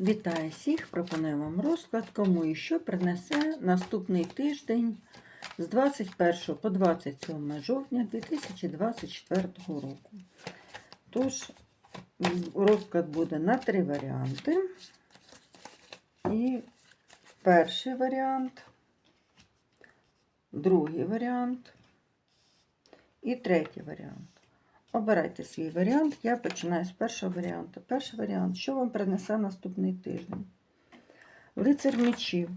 Вітаю всіх! Пропоную вам розклад, кому і що принесе наступний тиждень з 21 по 27 жовтня 2024 року. Тож, розклад буде на три варіанти. І перший варіант, другий варіант і третій варіант. Обирайте свій варіант. Я починаю з першого варіанту. Перший варіант, що вам принесе наступний тиждень? Лицар мечів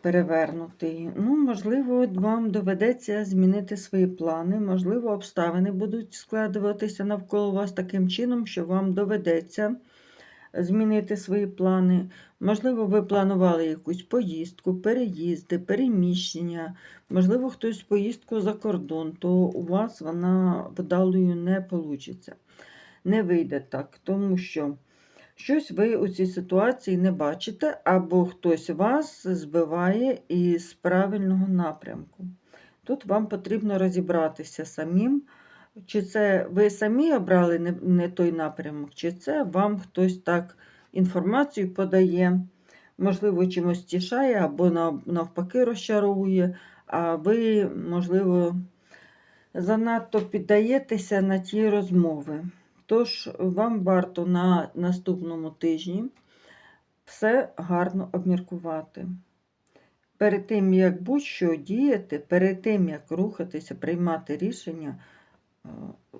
перевернутий. Ну, можливо, вам доведеться змінити свої плани, можливо, обставини будуть складуватися навколо вас таким чином, що вам доведеться змінити свої плани. Можливо, ви планували якусь поїздку, переїзди, переміщення, можливо, хтось поїздку за кордон, то у вас вона вдалою не вийде. Не вийде так, тому що щось ви у цій ситуації не бачите, або хтось вас збиває із правильного напрямку. Тут вам потрібно розібратися самим. Чи це ви самі обрали не, не той напрямок, чи це вам хтось так інформацію подає, можливо, чимось тішає, або навпаки розчаровує, а ви, можливо, занадто піддаєтеся на ті розмови. Тож вам варто на наступному тижні все гарно обміркувати. Перед тим, як будь-що діяти, перед тим, як рухатися, приймати рішення,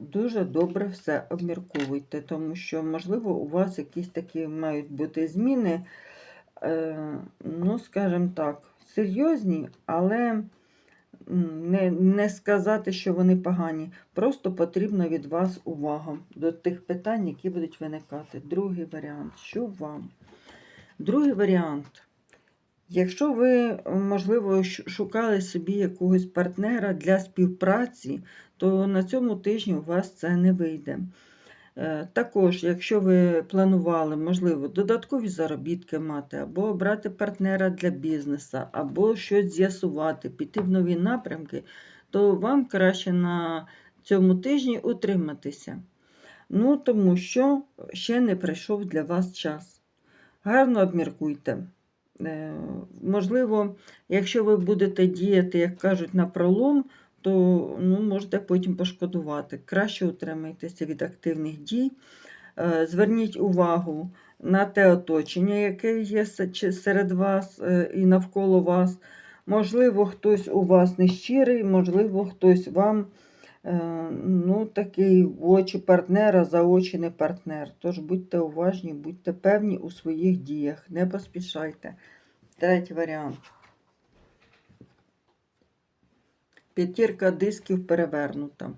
дуже добре все обмірковуйте, тому що, можливо, у вас якісь такі мають бути зміни, е, ну, скажімо так, серйозні, але не, не сказати, що вони погані. Просто потрібна від вас увага до тих питань, які будуть виникати. Другий варіант. Що вам? Другий варіант. Якщо ви, можливо, шукали собі якогось партнера для співпраці, то на цьому тижні у вас це не вийде. Е, Також, якщо ви планували, можливо, додаткові заробітки мати, або обрати партнера для бізнесу, або щось з'ясувати, піти в нові напрямки, то вам краще на цьому тижні утриматися. Ну, тому що ще не прийшов для вас час. Гарно обміркуйте. Е, Можливо, якщо ви будете діяти, як кажуть, на пролом, то ну, можете потім пошкодувати. Краще утримайтеся від активних дій. Е, Зверніть увагу на те оточення, яке є серед вас е, і навколо вас. Можливо, хтось у вас нещирий, можливо, хтось вам е, ну, такий в очі партнера, за не партнер. Тож будьте уважні, будьте певні у своїх діях, не поспішайте. Третій варіант. П'ятірка дисків перевернута.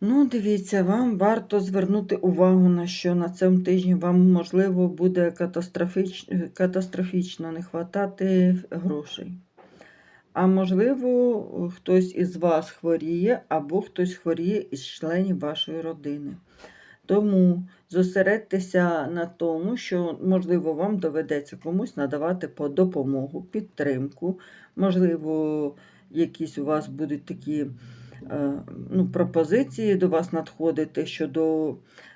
Ну, дивіться, вам варто звернути увагу на що на цьому тижні вам, можливо, буде катастрофіч... катастрофічно не хватати грошей. А можливо, хтось із вас хворіє, або хтось хворіє із членів вашої родини. Тому зосередьтеся на тому, що, можливо, вам доведеться комусь надавати по допомогу, підтримку. Можливо, якісь у вас будуть такі е, ну, пропозиції до вас надходити щодо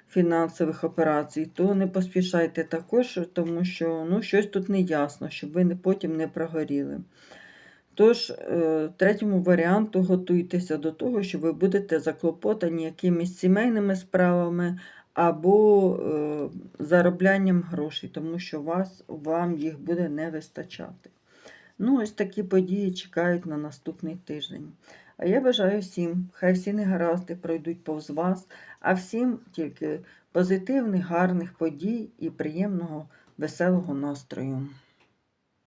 фінансових операцій, то не поспішайте також, тому що ну, щось тут не ясно, щоб ви не, потім не прогоріли. Тож, е, третьому варіанту готуйтеся до того, що ви будете заклопотані якимись сімейними справами або е, зароблянням грошей, тому що вас, вам їх буде не вистачати. Ну, ось такі події чекають на наступний тиждень. А я бажаю всім, хай всі негаразди пройдуть повз вас, а всім тільки позитивних, гарних подій і приємного, веселого настрою.